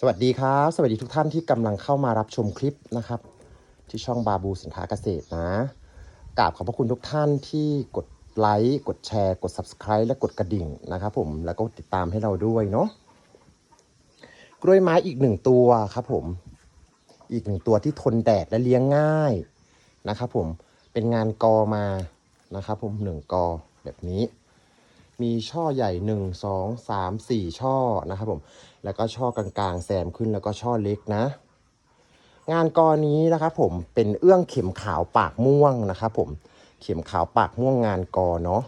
สวัสดีครับ สวัสดีทุกท่านที่กำลังเข้ามารับชมคลิปนะครับ ที่ช่องบาบูสินค้าเกษตรนะกราบขอบพระคุณทุกท่านที่กดไลค์กดแชร์ กด Subscribe และกดกระดิ่งนะครับผมแล้วก็ติดตามให้เราด้วยเนาะกล้วยไม้อีกหนึ่งตัวครับผมอีกหนึ่งตัวที่ทนแดดและเลี้ยงง่ายนะครับผมเป็นงานกอมานะครับผมหนึ่งกอแบบนี้ มีช่อใหญ่หนึ่งสองสามสี่ช่อนะครับผม แล้วก็ช่อกลางๆแซมขึ้นแล้วก็ช่อเล็กนะ งานกอนี้นะครับผมเป็นเอื้องเข็มขาวปากม่วงนะครับผม เข็มขาวปากม่วงงานกอเนาะ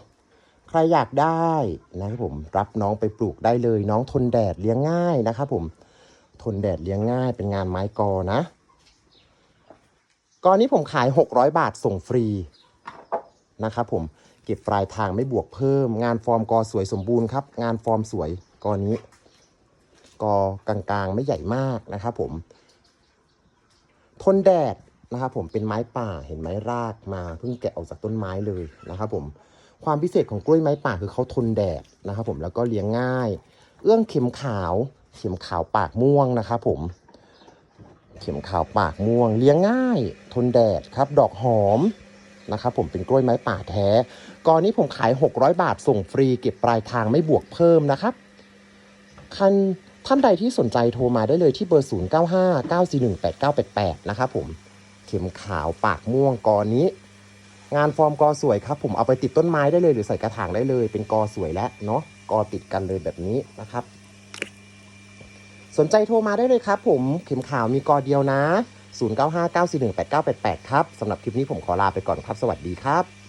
ใครอยากได้นะครับผมรับน้องไปปลูกได้เลยน้องทนแดดเลี้ยงง่ายนะครับผม ทนแดดเลี้ยงง่ายเป็นงานไม้กอนะ กอนี้ผมขาย 600 บาทส่งฟรีนะครับผม ก็บปลายทางไม่บวกเพิ่ม งานฟอร์มกอสวยสมบูรณ์ครับ งานฟอร์มสวยกอนี้ กอกลางๆไม่ใหญ่มากนะครับผม ทนแดดนะครับผมเป็นไม้ป่าเห็นไหมรากมาเพิ่งแกะออกจากต้นไม้เลยนะครับผมความพิเศษของกล้วยไม้ป่าคือเขาทนแดดนะครับผมแล้วก็เลี้ยงง่าย เอื้องเข็มขาว เข็มขาวปากม่วงนะครับผม เข็มขาวปากม่วง เลี้ยงง่าย ทนแดดครับ ดอกหอม นะครับผมเป็นกล้วยไม้ป่าแท้ กอนนี้ผมขาย 600 บาทส่งฟรีเก็บปลายทางไม่บวกเพิ่มนะครับคันท่านใดที่สนใจโทรมาได้เลยที่เบอร์ 0 9 5 9 4 1 8 9 8 8 นะครับผมเข็มขาวปากม่วงกอนี้ งานฟอร์มกอสวยครับ ผมเอาไปติดต้นไม้ได้เลยหรือใส่กระถางได้เลย เป็นกอสวยแล้วเนาะกอติดกันเลยแบบนี้นะครับ สนใจโทรมาได้เลยครับ ผมเข็มขาวมีกอเดียวนะ 0 9 5 9 4 1 8 9 8 8 ครับสำหรับคลิปนี้ผมขอลาไปก่อนครับ สวัสดีครับ